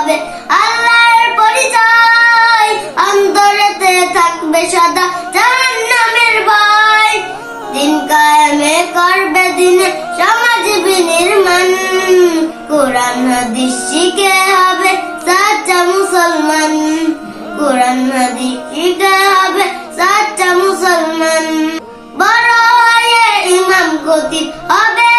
হবে আল্লাহর পরিচয়। অন্তরেতে থাকবে সদা জাহান্নামের ভয়। দিন কায়েমে করবে দিনে সমাজ বিনির্মাণ। কোরআন হাদিস শিখে হবে সাচ্চা মুসলমান। কোরআন হাদিস শিখে হবে সাচ্চা মুসলমান। বড় ইমাম হবে